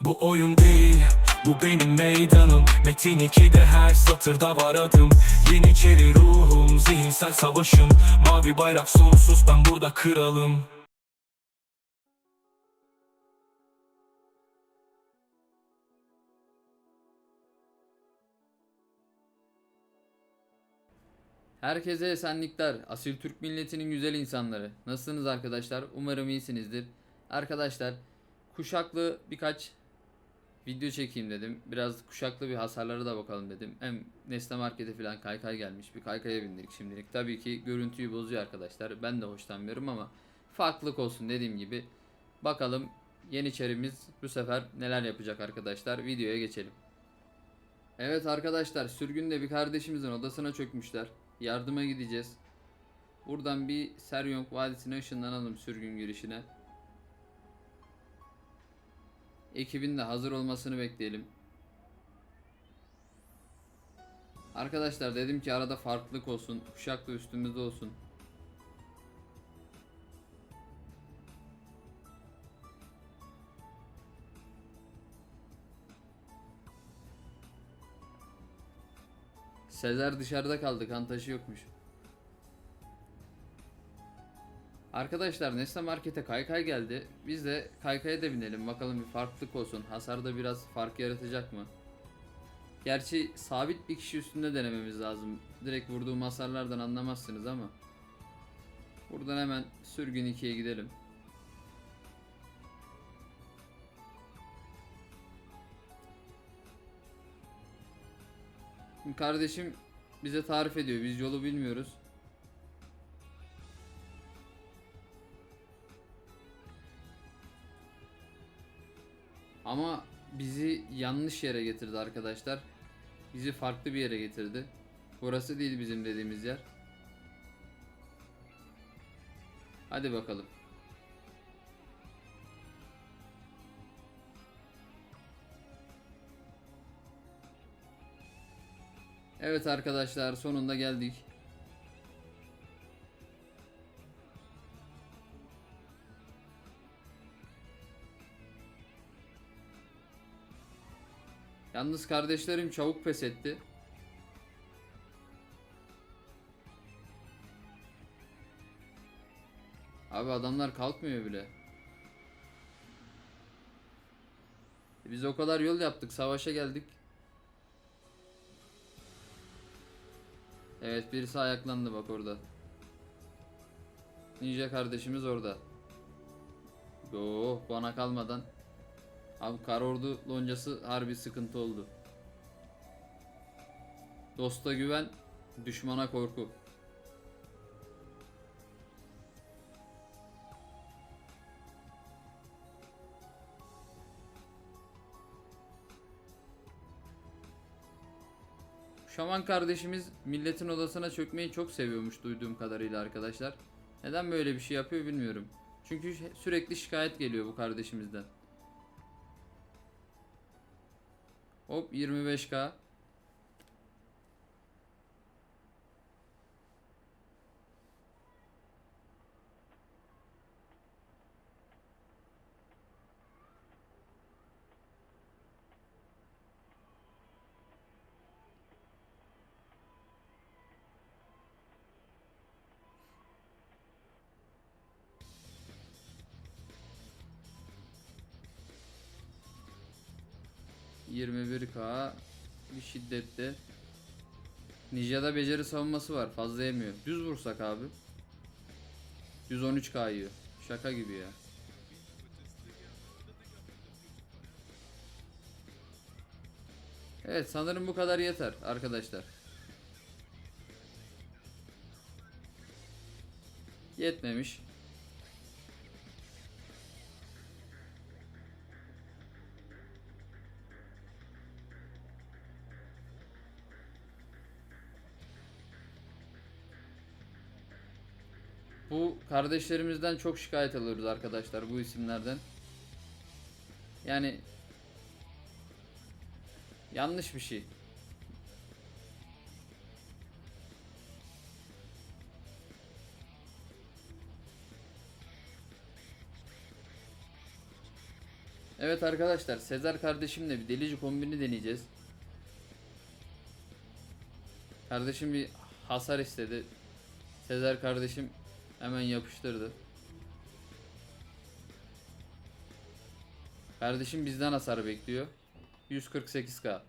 Bu oyun değil, bu benim meydanım Metin 2'de her satırda var adım Yeniçeri ruhum, zihinsel savaşım Mavi bayrak sonsuz, ben burada kralım Herkese esenlikler. Asil Türk milletinin güzel insanları. Nasılsınız arkadaşlar? Umarım iyisinizdir. Arkadaşlar kuşaklı birkaç video çekeyim dedim. Biraz kuşaklı bir hasarlara da bakalım dedim. Hem Nesne Market'e falan kaykay gelmiş. Bir kaykaya bindik şimdilik. Tabii ki görüntüyü bozuyor arkadaşlar. Ben de hoşlanmıyorum ama farklılık olsun dediğim gibi. Bakalım Yeniçerimiz bu sefer neler yapacak arkadaşlar. Videoya geçelim. Evet arkadaşlar sürgünde bir kardeşimizin odasına çökmüşler. Yardıma gideceğiz. Buradan bir Seryong Vadisi'ne ışınlanalım sürgün girişine. Ekibin de hazır olmasını bekleyelim. Arkadaşlar dedim ki arada farklılık olsun. Kuşak da üstümüzde olsun. Sezer dışarıda kaldı. Kan taşı yokmuş. Arkadaşlar Nesne Market'e kaykay geldi. Biz de kaykaya da binelim. Bakalım bir farklılık olsun. Hasarda biraz fark yaratacak mı? Gerçi sabit bir kişi üstünde denememiz lazım. Direkt vurduğum hasarlardan anlamazsınız ama. Buradan hemen sürgün 2'ye gidelim. Şimdi kardeşim bize tarif ediyor. Biz yolu bilmiyoruz. Bizi yanlış yere getirdi arkadaşlar. Bizi farklı bir yere getirdi. Burası değil bizim dediğimiz yer. Hadi bakalım. Evet arkadaşlar sonunda geldik. Yalnız kardeşlerim çabuk pes etti. Abi adamlar kalkmıyor bile. Biz o kadar yol yaptık, savaşa geldik. Evet birisi ayaklandı bak orada. Ninja kardeşimiz orada. Yo bana kalmadan. Abi kar ordu loncası harbi sıkıntı oldu. Dosta güven, düşmana korku. Şaman kardeşimiz milletin odasına çökmeyi çok seviyormuş duyduğum kadarıyla arkadaşlar. Neden böyle bir şey yapıyor bilmiyorum. Çünkü sürekli şikayet geliyor bu kardeşimizden. Hop 25k. ...21k... ...bir şiddette... ...Ninja'da beceri savunması var... ...fazla yemiyor... ...düz vursak abi... ...113k yiyor... ...şaka gibi ya... Evet sanırım bu kadar yeter arkadaşlar. Yetmemiş. Bu kardeşlerimizden çok şikayet alıyoruz arkadaşlar bu isimlerden. Yani yanlış bir şey. Evet arkadaşlar Sezer kardeşimle bir delici kombini deneyeceğiz. Kardeşim bir hasar istedi. Sezer kardeşim hemen yapıştırdı. Kardeşim bizden hasar bekliyor. 148k.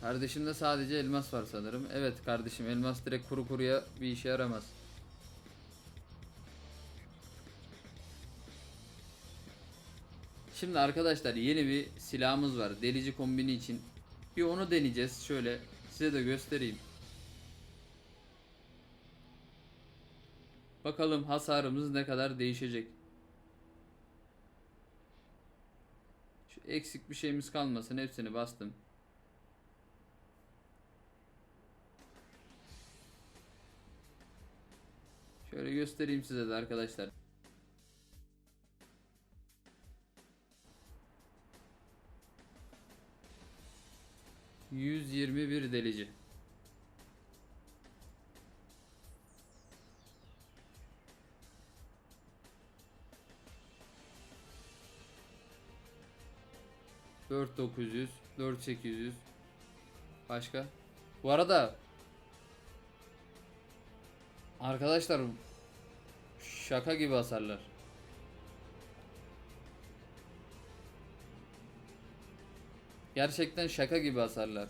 Kardeşimde sadece elmas var sanırım. Evet kardeşim elmas direkt kuru kuruya bir işe yaramaz. Şimdi arkadaşlar yeni bir silahımız var. Delici kombini için. Bir onu deneyeceğiz. Şöyle size de göstereyim. Bakalım hasarımız ne kadar değişecek. Şu eksik bir şeyimiz kalmasın. Hepsini bastım. Şöyle göstereyim size de arkadaşlar. Yüz yirmi bir delici. Dört dokuz yüz, dört sekiz yüz. Başka? Bu arada Arkadaşlar şaka gibi hasarlar. Gerçekten şaka gibi hasarlar.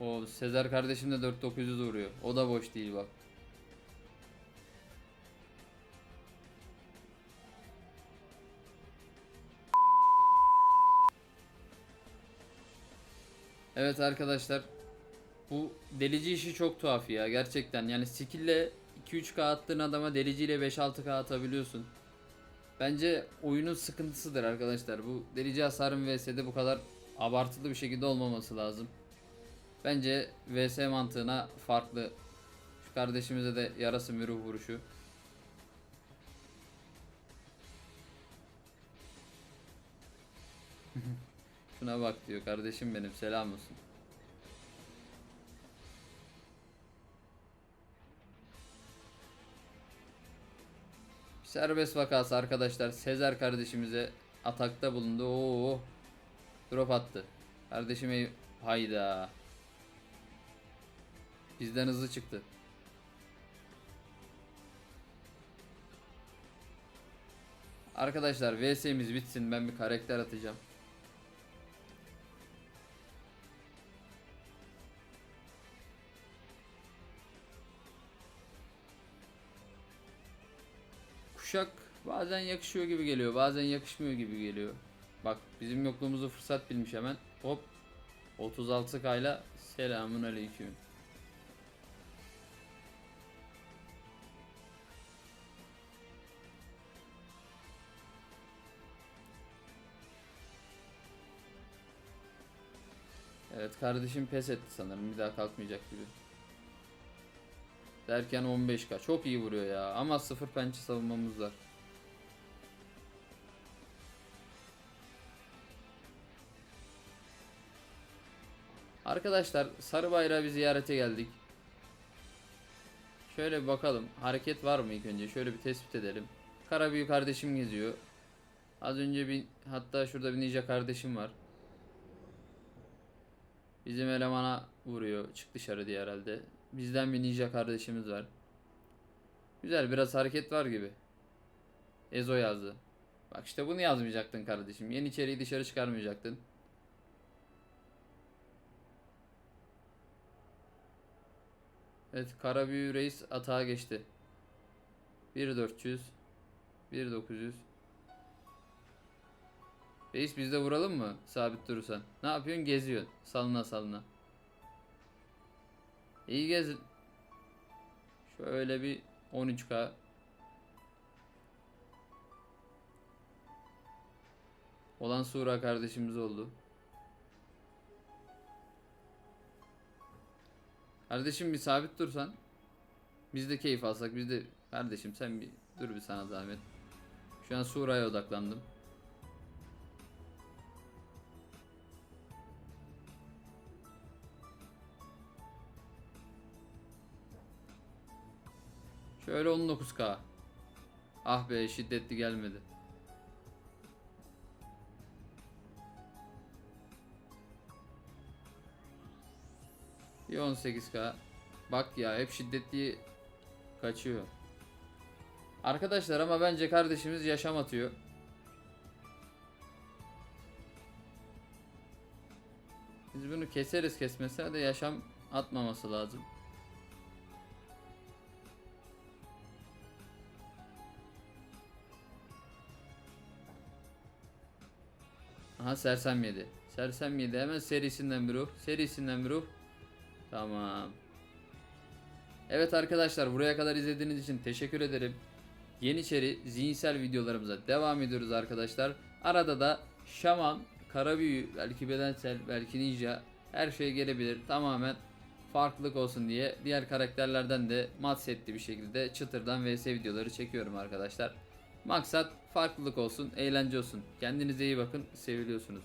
O Sezer kardeşim de 4900 vuruyor. O da boş değil bak. Evet arkadaşlar. Bu delici işi çok tuhaf ya gerçekten. Yani skill'le 2-3k attığın adama deliciyle 5-6k atabiliyorsun. Bence oyunun sıkıntısıdır arkadaşlar. Bu delici hasarın VS'de bu kadar abartılı bir şekilde olmaması lazım. Bence VS mantığına farklı. Şu kardeşimize de yarası bir vuruşu. Şuna bak diyor kardeşim benim selam olsun. Serbest vakası arkadaşlar Sezer kardeşimize atakta bulundu. Oo. Drop attı. Kardeşime hayda. Bizden hızlı çıktı. Arkadaşlar VS'miz bitsin ben bir karakter atacağım. Kuşak bazen yakışıyor gibi geliyor, bazen yakışmıyor gibi geliyor. Bak bizim yokluğumuzu fırsat bilmiş hemen. Hop 36 kayla selamun aleyküm. Evet kardeşim pes etti sanırım bir daha kalkmayacak gibi. Derken 15k çok iyi vuruyor ya ama sıfır pençe savunmamız var. Arkadaşlar sarı bayrağı bir ziyarete geldik. Şöyle bir bakalım hareket var mı ilk önce şöyle bir tespit edelim. Kara büyük kardeşim geziyor. Az önce bir hatta şurada bir ninja kardeşim var. Bizim elemana vuruyor. Çık dışarı diye herhalde. Bizden bir ninja kardeşimiz var. Güzel biraz hareket var gibi. Ezo yazdı. Bak işte bunu yazmayacaktın kardeşim. Yeniçeriyi dışarı çıkarmayacaktın. Evet Karabüyü Reis atağa geçti. 1400 1900 Reis biz de vuralım mı? Sabit durursan. Ne yapıyorsun? Geziyorsun. Salına salına. İyi gez. Şöyle bir 13k. Olan Sura kardeşimiz oldu. Kardeşim bir sabit dursan. Biz de keyif alsak. Biz de kardeşim sen bir dur bir sana zahmet. Şu an Sura'ya odaklandım. Şöyle 19k. Ah be şiddetli gelmedi. Bir 18k. Bak ya hep şiddetli kaçıyor. Arkadaşlar ama bence kardeşimiz yaşam atıyor. Biz bunu keseriz kesmese de yaşam atmaması lazım. Aha sersem yedi. Sersem yedi. Hemen serisinden bir ruh. Serisinden bir ruh. Tamam. Evet arkadaşlar buraya kadar izlediğiniz için teşekkür ederim. Yeniçeri zihinsel videolarımıza devam ediyoruz arkadaşlar. Arada da şaman, kara büyü, belki bedensel, belki ninja her şey gelebilir. Tamamen farklılık olsun diye diğer karakterlerden de mat setli bir şekilde çıtırdan vs videoları çekiyorum arkadaşlar. Maksat farklılık olsun, eğlence olsun. Kendinize iyi bakın, seviliyorsunuz.